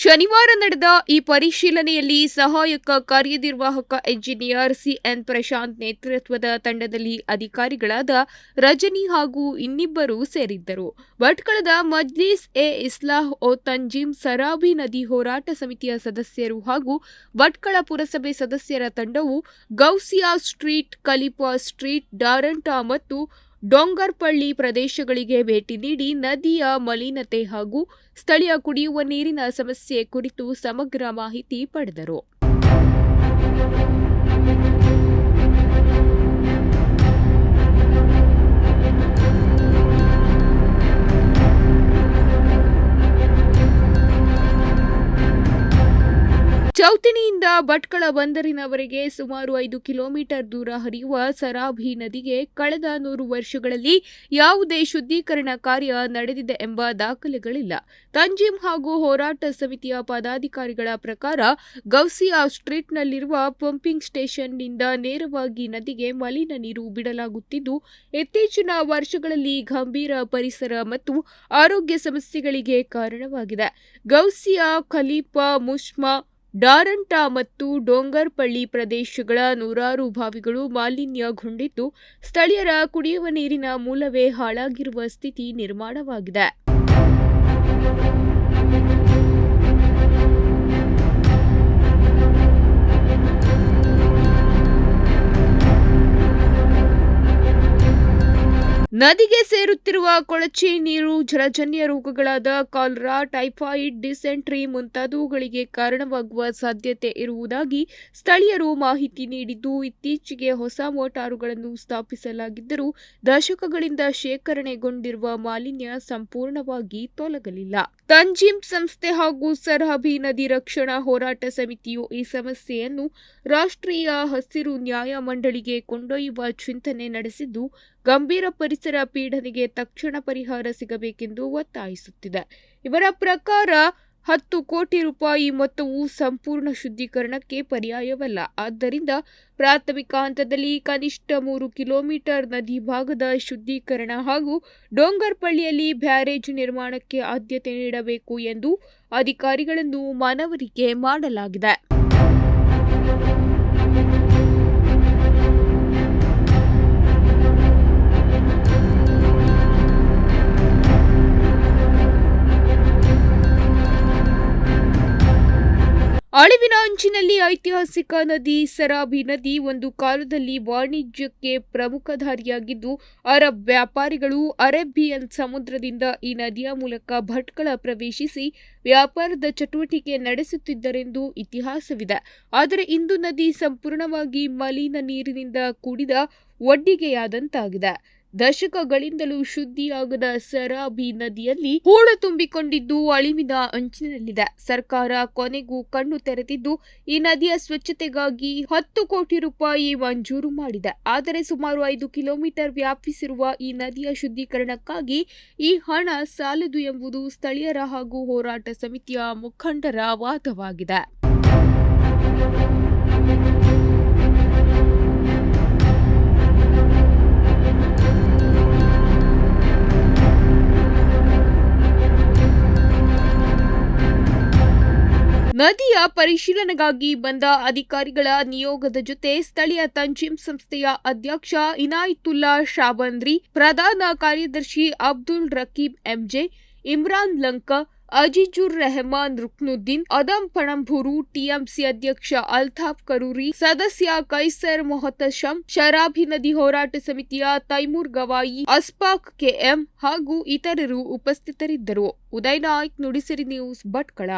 ಶನಿವಾರ ನಡೆದ ಈ ಪರಿಶೀಲನೆಯಲ್ಲಿ ಸಹಾಯಕ ಕಾರ್ಯನಿರ್ವಾಹಕ ಎಂಜಿನಿಯರ್ ಸಿಎನ್ ಪ್ರಶಾಂತ್ ನೇತೃತ್ವದ ತಂಡದಲ್ಲಿ ಅಧಿಕಾರಿಗಳಾದ ರಜನಿ ಹಾಗೂ ಇನ್ನಿಬ್ಬರು ಸೇರಿದ್ದರು. ಭಟ್ಕಳದ ಮಜ್ಲಿಸ್ ಎ ಇಸ್ಲಾಹ್ ಓ ತಂಜೀಮ್ ಸರಾಬಿ ನದಿ ಹೋರಾಟ ಸಮಿತಿಯ ಸದಸ್ಯರು ಹಾಗೂ ಭಟ್ಕಳ ಪುರಸಭೆ ಸದಸ್ಯರ ತಂಡವು ಗೌಸಿಯಾ ಸ್ಟ್ರೀಟ್, ಕಲಿಪಾ ಸ್ಟ್ರೀಟ್, ಡಾರಂಟಾ ಮತ್ತು ಡೊಂಗರ್ಪಳ್ಳಿ ಪ್ರದೇಶಗಳಿಗೆ ಭೇಟಿ ನೀಡಿ ನದಿಯ ಮಲಿನತೆ ಹಾಗೂ ಸ್ಥಳೀಯ ಕುಡಿಯುವ ನೀರಿನ ಸಮಸ್ಯೆ ಕುರಿತು ಸಮಗ್ರ ಮಾಹಿತಿ ಪಡೆದರು. ಚೌತಿನಿಯಿಂದ ಭಟ್ಕಳ ಬಂದರಿನವರೆಗೆ ಸುಮಾರು ಐದು ಕಿಲೋಮೀಟರ್ ದೂರ ಹರಿಯುವ ಸರಾಭಿ ನದಿಗೆ ಕಳೆದ ನೂರು ವರ್ಷಗಳಲ್ಲಿ ಯಾವುದೇ ಶುದ್ಧೀಕರಣ ಕಾರ್ಯ ನಡೆದಿದೆ ಎಂಬ ದಾಖಲೆಗಳಿಲ್ಲ. ತಂಜೀಮ್ ಹಾಗೂ ಹೋರಾಟ ಸಮಿತಿಯ ಪದಾಧಿಕಾರಿಗಳ ಪ್ರಕಾರ ಗೌಸಿಯಾ ಸ್ಟ್ರೀಟ್ನಲ್ಲಿರುವ ಪಂಪಿಂಗ್ ಸ್ಟೇಷನ್ನಿಂದ ನೇರವಾಗಿ ನದಿಗೆ ಮಲಿನ ನೀರು ಬಿಡಲಾಗುತ್ತಿದ್ದು, ಇತ್ತೀಚಿನ ವರ್ಷಗಳಲ್ಲಿ ಗಂಭೀರ ಪರಿಸರ ಮತ್ತು ಆರೋಗ್ಯ ಸಮಸ್ಯೆಗಳಿಗೆ ಕಾರಣವಾಗಿದೆ. ಗೌಸಿಯಾ ಖಲೀಫಾ ಮುಷ್ಮಾ ಡಾರಂಟಾ ಮತ್ತು ಡೋಂಗರ್ಪಳ್ಳಿ ಪ್ರದೇಶಗಳ ನೂರಾರು ಬಾವಿಗಳು ಮಾಲಿನ್ಯಗೊಂಡಿದ್ದು ಸ್ಥಳೀಯರ ಕುಡಿಯುವ ನೀರಿನ ಮೂಲವೇ ಹಾಳಾಗಿರುವ ಸ್ಥಿತಿ ನಿರ್ಮಾಣವಾಗಿದೆ. ನದಿಗೆ ಸೇರುತ್ತಿರುವ ಕೊಳಚೆ ನೀರು ಜಲಜನ್ಯ ರೋಗಗಳಾದ ಕಾಲರಾ, ಟೈಫಾಯಿಡ್, ಡಿಸೆಂಟ್ರಿ ಮುಂತಾದವುಗಳಿಗೆ ಕಾರಣವಾಗುವ ಸಾಧ್ಯತೆ ಇರುವುದಾಗಿ ಸ್ಥಳೀಯರು ಮಾಹಿತಿ ನೀಡಿದ್ದು, ಇತ್ತೀಚೆಗೆ ಹೊಸ ಮೋಟಾರುಗಳನ್ನು ಸ್ಥಾಪಿಸಲಾಗಿದ್ದರೂ ದಶಕಗಳಿಂದ ಶೇಖರಣೆಗೊಂಡಿರುವ ಮಾಲಿನ್ಯ ಸಂಪೂರ್ಣವಾಗಿ ತೊಲಗಲಿಲ್ಲ. ತಂಜೀಮ್ ಸಂಸ್ಥೆ ಹಾಗೂ ಸರ್ಹಬಿ ನದಿ ರಕ್ಷಣಾ ಹೋರಾಟ ಸಮಿತಿಯು ಈ ಸಮಸ್ಯೆಯನ್ನು ರಾಷ್ಟ್ರೀಯ ಹಸಿರು ನ್ಯಾಯ ಮಂಡಳಿಗೆ ಕೊಂಡೊಯ್ಯುವ ಚಿಂತನೆ ನಡೆಸಿದ್ದು, ಗಂಭೀರ ಪರಿಸರ ಪೀಡನೆಗೆ ತಕ್ಷಣ ಪರಿಹಾರ ಸಿಗಬೇಕೆಂದು ಒತ್ತಾಯಿಸುತ್ತಿದೆ. ಇವರ ಪ್ರಕಾರ ಹತ್ತು ಕೋಟಿ ರೂಪಾಯಿ ಮೊತ್ತವು ಸಂಪೂರ್ಣ ಶುದ್ಧೀಕರಣಕ್ಕೆ ಪರ್ಯಾಯವಲ್ಲ. ಆದ್ದರಿಂದ ಪ್ರಾಥಮಿಕ ಹಂತದಲ್ಲಿ ಕನಿಷ್ಠ ಮೂರು ಕಿಲೋಮೀಟರ್ ನದಿ ಭಾಗದ ಶುದ್ಧೀಕರಣ ಹಾಗೂ ಡೋಂಗರ್ಪಳ್ಳಿಯಲ್ಲಿ ಬ್ಯಾರೇಜ್ ನಿರ್ಮಾಣಕ್ಕೆ ಆದ್ಯತೆ ನೀಡಬೇಕು ಎಂದು ಅಧಿಕಾರಿಗಳನ್ನು ಮನವರಿಕೆ ಮಾಡಲಾಗಿದೆ. ಅಳಿವಿನ ಅಂಚಿನಲ್ಲಿ ಐತಿಹಾಸಿಕ ನದಿ ಸರಾಬಿ ನದಿ ಒಂದು ಕಾಲದಲ್ಲಿ ವಾಣಿಜ್ಯಕ್ಕೆ ಪ್ರಮುಖ ದಾರಿಯಾಗಿದ್ದು ಅರಬ್ ವ್ಯಾಪಾರಿಗಳು ಅರೇಬಿಯನ್ ಸಮುದ್ರದಿಂದ ಈ ನದಿಯ ಮೂಲಕ ಭಟ್ಕಳ ಪ್ರವೇಶಿಸಿ ವ್ಯಾಪಾರದ ಚಟುವಟಿಕೆ ನಡೆಸುತ್ತಿದ್ದರೆಂದು ಇತಿಹಾಸವಿದೆ. ಆದರೆ ಇಂದು ನದಿ ಸಂಪೂರ್ಣವಾಗಿ ಮಲಿನ ನೀರಿನಿಂದ ಕೂಡಿದ ಒಡ್ಡಿಗೆಯಾದಂತಾಗಿದೆ. ದಶಕಗಳಿಂದಲೂ ಶುದ್ಧಿಯಾಗದ ಸರಾಬಿ ನದಿಯಲ್ಲಿ ಹೂಳು ತುಂಬಿಕೊಂಡಿದ್ದು ಅಳಿವಿನ ಅಂಚಿನಲ್ಲಿದೆ. ಸರ್ಕಾರ ಕೊನೆಗೂ ಕಣ್ಣು ತೆರೆದಿದ್ದು, ಈ ನದಿಯ ಸ್ವಚ್ಛತೆಗಾಗಿ ಹತ್ತು ಕೋಟಿ ರೂಪಾಯಿ ಮಂಜೂರು ಮಾಡಿದೆ. ಆದರೆ ಸುಮಾರು ಐದು ಕಿಲೋಮೀಟರ್ ವ್ಯಾಪಿಸಿರುವ ಈ ನದಿಯ ಶುದ್ಧೀಕರಣಕ್ಕಾಗಿ ಈ ಹಣ ಸಾಲದು ಎಂಬುದು ಸ್ಥಳೀಯರ ಹಾಗೂ ಹೋರಾಟ ಸಮಿತಿಯ ಮುಖಂಡರ ವಾದವಾಗಿದೆ. ನದಿಯ ಪರಿಶೀಲನೆಗಾಗಿ ಬಂದ ಅಧಿಕಾರಿಗಳ ನಿಯೋಗದ ಜೊತೆ ಸ್ಥಳೀಯ ತಂಜಿಮ್ ಸಂಸ್ಥೆಯ ಅಧ್ಯಕ್ಷ ಇನಾಯಿತುಲ್ಲಾ ಶಾಬಂದ್ರಿ ಪ್ರಧಾನ ಕಾರ್ಯದರ್ಶಿ ಅಬ್ದುಲ್ ರಕೀಬ್ ಎಂಜೆ, ಇಮ್ರಾನ್ ಲಂಕ, ಅಜಿಜುರ್ ರೆಹಮಾನ್ ರುಕ್ನುದ್ದೀನ್, ಅದಂ ಪಣಂಬೂರು ಟಿಎಂಸಿ ಅಧ್ಯಕ್ಷ ಅಲ್ತಾಫ್ ಕರೂರಿ, ಸದಸ್ಯ ಕೈಸರ್ ಮೊಹತಶಂ ಶರಾಬಿ ನದಿ ಹೋರಾಟ ಸಮಿತಿಯ ತೈಮೂರ್ ಗವಾಯಿ ಅಸ್ಪಾಕ್ ಕೆಎಂ ಹಾಗೂ ಇತರರು ಉಪಸ್ಥಿತರಿದ್ದರು. ಉದಯ್ ನಾಯ್ಕ್, ನುಡಿಸಿರಿ ನ್ಯೂಸ್ ಭಟ್ಕಳ.